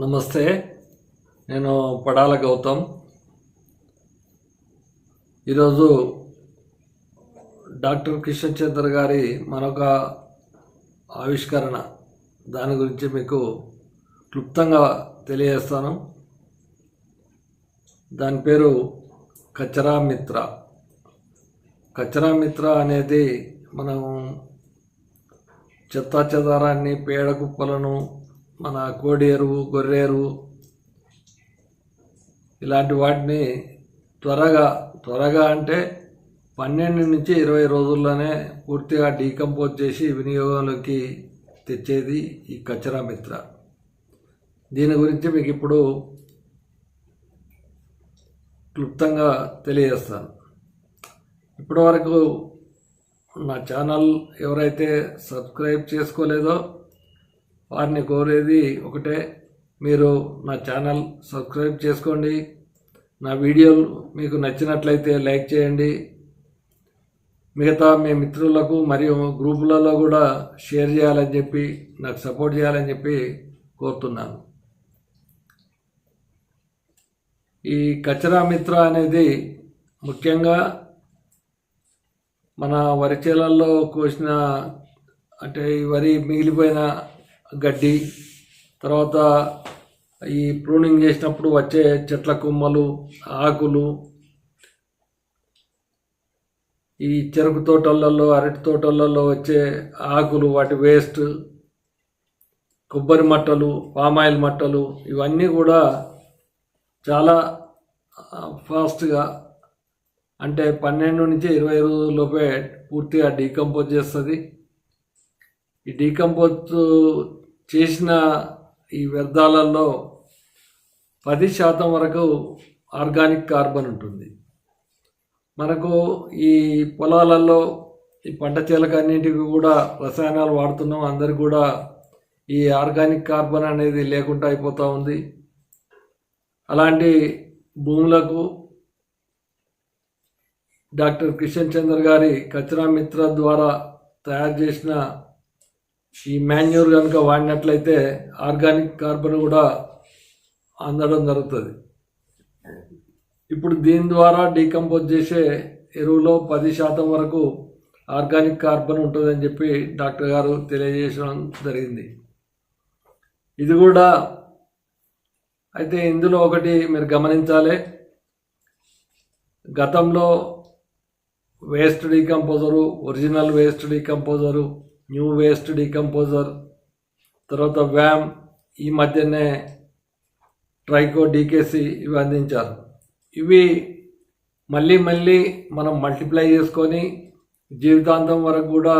నమస్తే నేను పడాల గౌతమ్. ఈరోజు డాక్టర్ కిషన్ గారి మరొక ఆవిష్కరణ. దాని గురించి మీకు క్లుప్తంగా తెలియజేస్తాను. దాని పేరు కచరా మిత్ర. కచరా మిత్ర అనేది మనం చెత్తా చెదారాన్ని పేడ కుప్పలను మన కోడి ఎరువు గొర్రె ఎరువు ఇలాంటి వాటిని త్వరగా త్వరగా అంటే పన్నెండు నుంచి ఇరవై రోజుల్లోనే పూర్తిగా డీకంపోజ్ చేసి వినియోగంలోకి తెచ్చేది ఈ కచరా మిత్ర. దీని గురించి మీకు ఇప్పుడు క్లుప్తంగా తెలియజేస్తాను. ఇప్పటివరకు నా ఛానల్ ఎవరైతే సబ్స్క్రైబ్ చేసుకోలేదో వారిని కోరేది ఒకటే. మీరు నా ఛానల్ సబ్స్క్రైబ్ చేసుకోండి. నా వీడియోలు మీకు నచ్చినట్లయితే లైక్ చేయండి. మిగతా మీ మిత్రులకు మరియు గ్రూపులలో కూడా షేర్ చేయాలని చెప్పి నాకు సపోర్ట్ చేయాలని చెప్పి కోరుతున్నాను. ఈ కచరా మిత్ర అనేది ముఖ్యంగా మన వరి చేలల్లో కోసిన అంటే ఈ వరి మిగిలిపోయిన గడ్డి తర్వాత ఈ ప్రూనింగ్ చేసినప్పుడు వచ్చే చెట్ల కొమ్మలు ఆకులు ఈ చెరుకు తోటలలో అరటి తోటలలో వచ్చే ఆకులు వాటి వేస్ట్ కొబ్బరి మట్టలు పామాయిల్ మట్టలు ఇవన్నీ కూడా చాలా ఫాస్ట్గా అంటే పన్నెండు నుంచి ఇరవై రోజుల్లోపే పూర్తిగా డీకంపోజ్ చేస్తుంది. ఈ డీకంపోజ్ చేసిన ఈ వ్యర్థాలలో పది శాతం వరకు ఆర్గానిక్ కార్బన్ ఉంటుంది. మనకు ఈ పొలాలలో ఈ పంట చేలకన్నింటికి కూడా రసాయనాలు వాడుతున్నాం. అందరు కూడా ఈ ఆర్గానిక్ కార్బన్ అనేది లేకుండా అయిపోతూ ఉంది. అలాంటి భూములకు డాక్టర్ కిషన్ చంద్ర గారి కచరా మిత్ర ద్వారా తయారు చేసిన ఈ మాన్యూర్ కనుక వాడినట్లయితే ఆర్గానిక్ కార్బన్ కూడా అందడం జరుగుతుంది. ఇప్పుడు దీని ద్వారా డీకంపోజ్ చేసే ఎరువులో పది శాతం వరకు ఆర్గానిక్ కార్బన్ ఉంటుందని చెప్పి డాక్టర్ గారు తెలియజేయడం జరిగింది. ఇది కూడా అయితే ఇందులో ఒకటి మీరు గమనించాలి. గతంలో waste decomposer original waste decomposer new waste decomposer తర్వాత వ్యామ్ ఈ మధ్యనే ట్రైకో డీకేసి ఇవి అందించారు. ఇవి మళ్ళీ మళ్ళీ మనం మల్టిప్లై చేసుకొని జీవితాంతం వరకు కూడా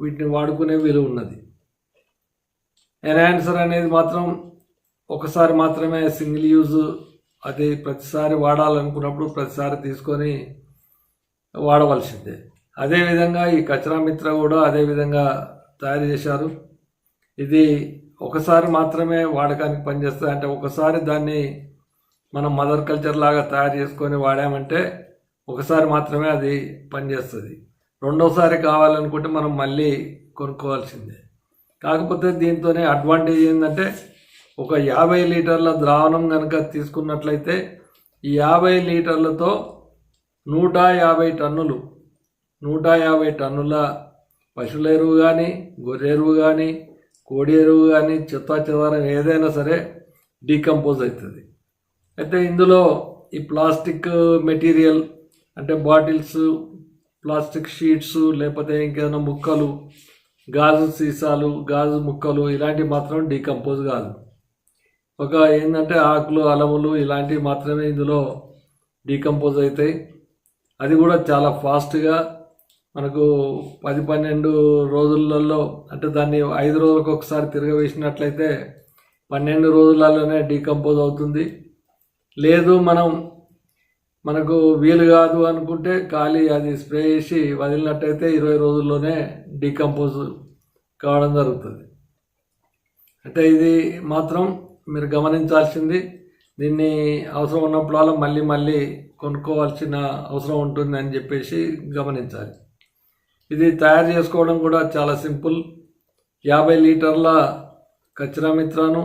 వీటిని వాడుకునే వీలు ఉన్నది. ఎన్హాన్సర్ అనేది మాత్రం ఒకసారి మాత్రమే సింగిల్ యూజ్ అది ప్రతిసారి వాడాలనుకున్నప్పుడు ప్రతిసారి తీసుకొని వాడవలసిందే. అదేవిధంగా ఈ కచరా మిత్ర కూడా అదేవిధంగా తయారు చేశారు. ఇది ఒకసారి మాత్రమే వాడకానికి పనిచేస్తుంది. అంటే ఒకసారి దాన్ని మనం మదర్ కల్చర్ లాగా తయారు చేసుకొని వాడామంటే ఒకసారి మాత్రమే అది పనిచేస్తుంది. రెండోసారి కావాలనుకుంటే మనం మళ్ళీ కొనుక్కోవాల్సిందే. కాకపోతే దీంతోనే అడ్వాంటేజ్ ఏంటంటే ఒక యాభై లీటర్ల ద్రావణం కనుక తీసుకున్నట్లయితే ఈ యాభై లీటర్లతో నూట యాభై టన్నులు నూట యాభై టన్నుల పశువుల ఎరువు కానీ గొర్రె ఎరువు కానీ కోడి ఎరువు కానీ చెత్త చెదారం ఏదైనా సరే డీకంపోజ్ అవుతుంది. అయితే ఇందులో ఈ ప్లాస్టిక్ మెటీరియల్ అంటే బాటిల్స్ ప్లాస్టిక్ షీట్స్ లేకపోతే ఇంకేదైనా ముక్కలు గాజు సీసాలు గాజు ముక్కలు ఇలాంటివి మాత్రం డీకంపోజ్ కాదు. ఒక ఏంటంటే ఆకులు అలములు ఇలాంటివి మాత్రమే ఇందులో డీకంపోజ్ అవుతాయి. అది కూడా చాలా ఫాస్ట్గా మనకు పది పన్నెండు రోజులలో అంటే దాన్ని ఐదు రోజులకు ఒకసారి తిరగవేసినట్లయితే పన్నెండు రోజులలోనే డీకంపోజ్ అవుతుంది. లేదు మనం మనకు వీలు కాదు అనుకుంటే ఖాళీ అది స్ప్రే చేసి వదిలినట్టయితే ఇరవై రోజుల్లోనే డీకంపోజ్ కావడం జరుగుతుంది. అంటే ఇది మాత్రం మీరు గమనించాల్సింది. దీన్ని అవసరం ఉన్నప్పుడల్లా మళ్ళీ మళ్ళీ కొనుక్కోవాల్సిన అవసరం ఉంటుంది అని చెప్పేసి గమనించాలి. ఇది తయారు చేసుకోవడం కూడా చాలా సింపుల్. యాభై లీటర్ల కచరా మిత్రాను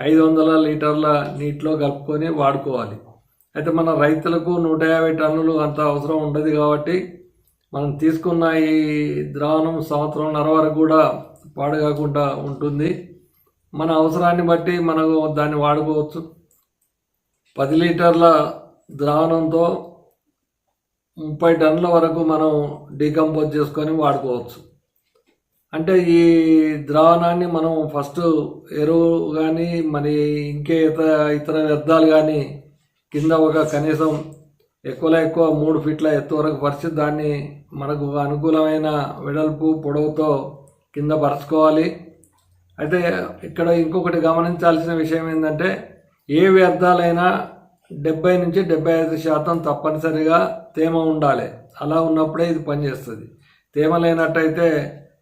ఐదు వందల లీటర్ల నీటిలో కలుపుకొని వాడుకోవాలి. అయితే మన రైతులకు నూట యాభై టన్నులు అంత అవసరం ఉండదు కాబట్టి మనం తీసుకున్న ఈ ద్రావణం సంవత్సరంన్నర వరకు కూడా పాడుకాకుండా ఉంటుంది. మన అవసరాన్ని బట్టి మనకు దాన్ని వాడుకోవచ్చు. పది లీటర్ల ద్రావణంతో ముప్పై టన్నుల వరకు మనం డీకంపోజ్ చేసుకొని వాడుకోవచ్చు. అంటే ఈ ద్రావణాన్ని మనం ఫస్ట్ ఎరువు కానీ మరి ఇంకే ఇతర ఇతర వ్యర్థాలు కానీ కింద ఒక కనీసం ఎక్కువలో ఎక్కువ మూడు ఫీట్ల ఎత్తు వరకు పరిచి దాన్ని మనకు అనుకూలమైన వెడల్పు పొడవుతో కింద పరచుకోవాలి. అయితే ఇక్కడ ఇంకొకటి గమనించాల్సిన విషయం ఏంటంటే ఏ వ్యర్థాలైనా డెబ్బై నుంచి డెబ్బై ఐదు శాతం తప్పనిసరిగా తేమ ఉండాలి. అలా ఉన్నప్పుడే ఇది పనిచేస్తుంది. తేమ లేనట్టయితే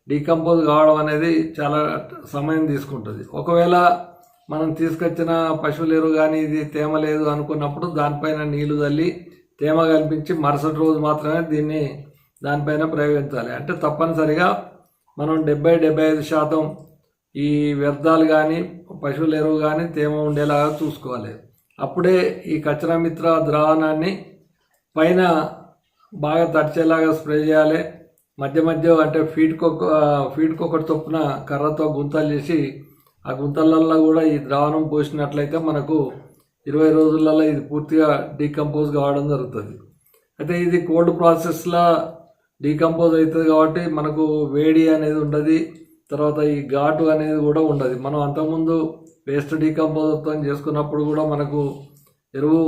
డీకంపోజ్ కావడం అనేది చాలా సమయం తీసుకుంటుంది. ఒకవేళ మనం తీసుకొచ్చిన పశువుల ఎరువు కానీ ఇది తేమ లేదు అనుకున్నప్పుడు దానిపైన నీళ్ళు చల్లి తేమ కల్పించి మరుసటి రోజు మాత్రమే దీన్ని దానిపైన ప్రయోగించాలి. అంటే తప్పనిసరిగా మనం డెబ్బై డెబ్బై ఐదు శాతం ఈ వ్యర్థాలు కానీ పశువుల ఎరువు కానీ తేమ ఉండేలాగా చూసుకోవాలి. అప్పుడే ఈ కచరా మిత్ర ద్రావణాన్ని పైన బాగా తడిచేలాగా స్ప్రే చేయాలి. మధ్య మధ్య అంటే ఫీడ్ ఒక ఫీడ్ ఒకటి చొప్పున కర్రతో గుంతలు చేసి ఆ గుంతలల్లో కూడా ఈ ద్రావణం పోసినట్లయితే మనకు ఇరవై రోజులలో ఇది పూర్తిగా డీకంపోజ్ కావడం జరుగుతుంది. అయితే ఇది కోల్డ్ ప్రాసెస్లో డీకంపోజ్ అవుతుంది కాబట్టి మనకు వేడి అనేది ఉండదు. తర్వాత ఈ ఘాటు అనేది కూడా ఉండదు. మనం అంతకుముందు వేస్ట్ డీకంపోజత్వం చేసుకున్నప్పుడు కూడా మనకు ఎరువు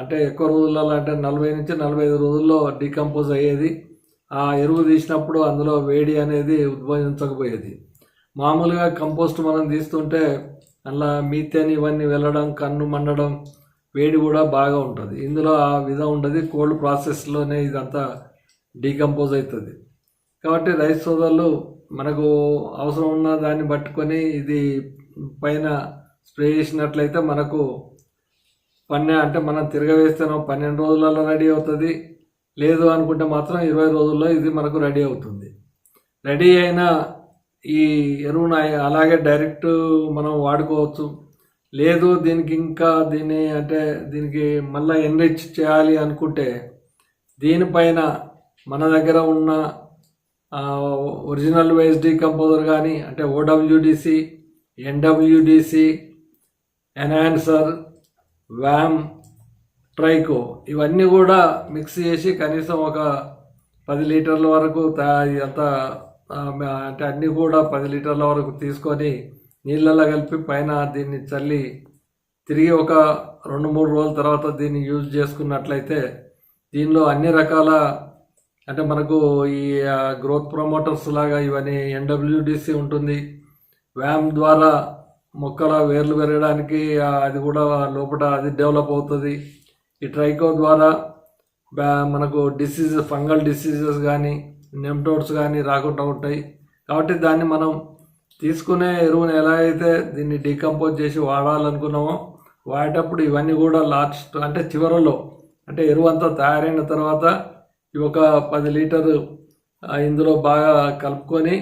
అంటే ఎక్కువ రోజులలో అంటే నలభై నుంచి నలభై ఐదు రోజుల్లో డీకంపోజ్ అయ్యేది. ఆ ఎరువు తీసినప్పుడు అందులో వేడి అనేది ఉద్భవించకపోయేది. మామూలుగా కంపోస్ట్ మనం తీస్తుంటే అలా మీథేన్ ఇవన్నీ వెళ్ళడం కన్ను మండడం వేడి కూడా బాగా ఉంటుంది. ఇందులో ఆ విధం ఉండదు. కోల్డ్ ప్రాసెస్లోనే ఇదంతా డీకంపోజ్ అవుతుంది కాబట్టి రైతు సోదరులు మనకు అవసరం ఉన్న దాన్ని పట్టుకొని ఇది పైన స్ప్రే చేసినట్లయితే మనకు పన్నె అంటే మనం తిరగవేస్తేనో పన్నెండు రోజులలో రెడీ అవుతుంది. లేదు అనుకుంటే మాత్రం ఇరవై రోజుల్లో ఇది మనకు రెడీ అవుతుంది. రెడీ అయిన ఈ ఎరువును అలాగే డైరెక్ట్ మనం వాడుకోవచ్చు. లేదు దీనికి ఇంకా దీన్ని అంటే దీనికి మళ్ళీ ఎన్రిచ్ చేయాలి అనుకుంటే దీనిపైన మన దగ్గర ఉన్న ఒరిజినల్ వేస్ డీకంపోజర్ కానీ అంటే ఓడబ్ల్యూడిసి ఎన్డబ్ల్యూడిసి ఎన్హాన్సర్ వ్యామ్ ట్రైకో ఇవన్నీ కూడా మిక్స్ చేసి కనీసం ఒక పది లీటర్ల వరకు అంత అంటే అన్నీ కూడా పది లీటర్ల వరకు తీసుకొని నీళ్ళల్లో కలిపి పైన దీన్ని చల్లి తిరిగి ఒక రెండు మూడు రోజుల తర్వాత దీన్ని యూజ్ చేసుకున్నట్లయితే దీనిలో అన్ని రకాల అంటే మనకు ఈ గ్రోత్ ప్రమోటర్స్ లాగా ఇవన్నీ ఎన్డబ్ల్యూడిసి ఉంటుంది. వ్యామ్ ద్వారా మొక్కల వేర్లు పెరగడానికి అది కూడా లోపల అది డెవలప్ అవుతుంది. ఈ ట్రైకో ద్వారా మనకు డిసీజెస్ ఫంగల్ డిసీజెస్ కానీ నెమ్టోడ్స్ కానీ రాకుండా ఉంటాయి. కాబట్టి దాన్ని మనం తీసుకునే ఎరువుని ఎలా అయితే దీన్ని డీకంపోజ్ చేసి వాడాలనుకున్నామో వాడేటప్పుడు ఇవన్నీ కూడా లాస్ట్ అంటే చివరలో అంటే ఎరువు అంతా తయారైన తర్వాత ఒక పది లీటరు ఇందులో బాగా కలుపుకొని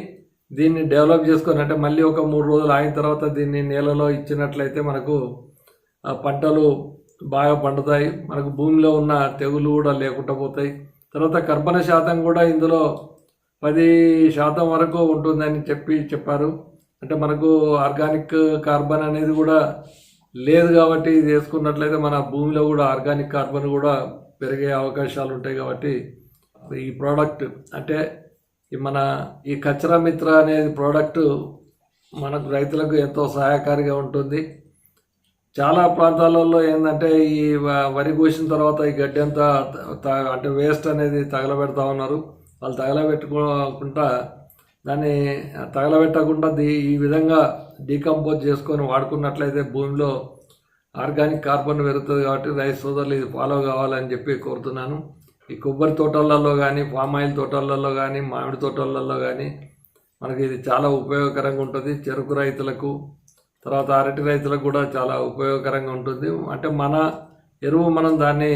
దీన్ని డెవలప్ చేసుకొని అంటే మళ్ళీ ఒక మూడు రోజులు అయిన తర్వాత దీన్ని నేలలో ఇచ్చినట్లయితే మనకు పంటలు బాగా పండుతాయి. మనకు భూమిలో ఉన్న తెగులు కూడా లేకుండా పోతాయి. తర్వాత కర్బన శాతం కూడా ఇందులో పది శాతం వరకు ఉంటుందని చెప్పి చెప్పారు. అంటే మనకు ఆర్గానిక్ కార్బన్ అనేది కూడా లేదు కాబట్టి ఇది వేసుకున్నట్లయితే మన భూమిలో కూడా ఆర్గానిక్ కార్బన్ కూడా పెరిగే అవకాశాలు ఉంటాయి కాబట్టి ఈ ప్రోడక్ట్ అంటే మన ఈ కచ్చరా మిత్ర అనేది ప్రోడక్ట్ మనకు రైతులకు ఎంతో సహాయకారిగా ఉంటుంది. చాలా ప్రాంతాలలో ఏంటంటే ఈ వరి కోసిన తర్వాత ఈ గడ్డి అంతా అంటే వేస్ట్ అనేది తగలబెడతా ఉన్నారు. వాళ్ళు తగలబెట్టుకోకుండా దాన్ని తగలబెట్టకుండా ఈ విధంగా డీకంపోజ్ చేసుకొని వాడుకున్నట్లయితే భూమిలో ఆర్గానిక్ కార్బన్ పెరుగుతుంది కాబట్టి రైస్ సోదరులు ఇది ఫాలో కావాలని చెప్పి కోరుతున్నాను. ఈ కొబ్బరి తోటలలో కానీ పామ్ ఆయిల్ తోటలలో కానీ మామిడి తోటలలో కానీ మనకి ఇది చాలా ఉపయోగకరంగా ఉంటుంది. చెరుకు రైతులకు తర్వాత అరటి రైతులకు కూడా చాలా ఉపయోగకరంగా ఉంటుంది. అంటే మన ఎరువు మనం దాన్ని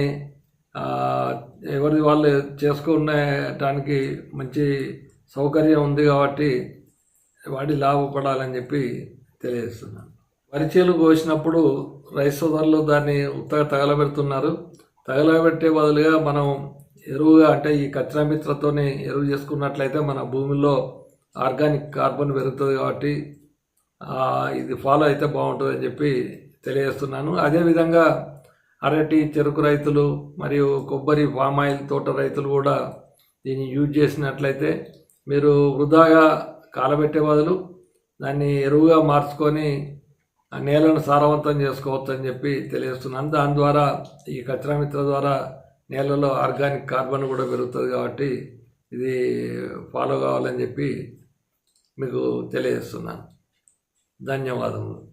ఎవరిది వాళ్ళు చేసుకునేటానికి మంచి సౌకర్యం ఉంది కాబట్టి వాడి లాభపడాలని చెప్పి తెలియజేస్తున్నాను. వరిచేలు కోసినప్పుడు రైస్ సోదరులు దాన్ని ఉత్తగా తగలబెడుతున్నారు. తగలబెట్టే బదులుగా మనం ఎరువుగా అంటే ఈ కచ్చరామిత్రతోని ఎరువు చేసుకున్నట్లయితే మన భూమిలో ఆర్గానిక్ కార్బన్ పెరుగుతుంది కాబట్టి ఇది ఫాలో అయితే బాగుంటుంది అని చెప్పి తెలియజేస్తున్నాను. అదేవిధంగా అరటి చెరుకు రైతులు మరియు కొబ్బరి పామ్ ఆయిల్ తోట రైతులు కూడా దీన్ని యూజ్ చేసినట్లయితే మీరు వృధాగా కాలబెట్టే బదులు దాన్ని ఎరువుగా మార్చుకొని నేలను సారవంతం చేసుకోవచ్చు అని చెప్పి తెలియజేస్తున్నాను. దాని ద్వారా ఈ కచరా మిత్ర ద్వారా నేలలో ఆర్గానిక్ కార్బన్ కూడా పెరుగుతుంది కాబట్టి ఇది ఫాలో కావాలని చెప్పి మీకు తెలియజేస్తున్నాను. ధన్యవాదములు.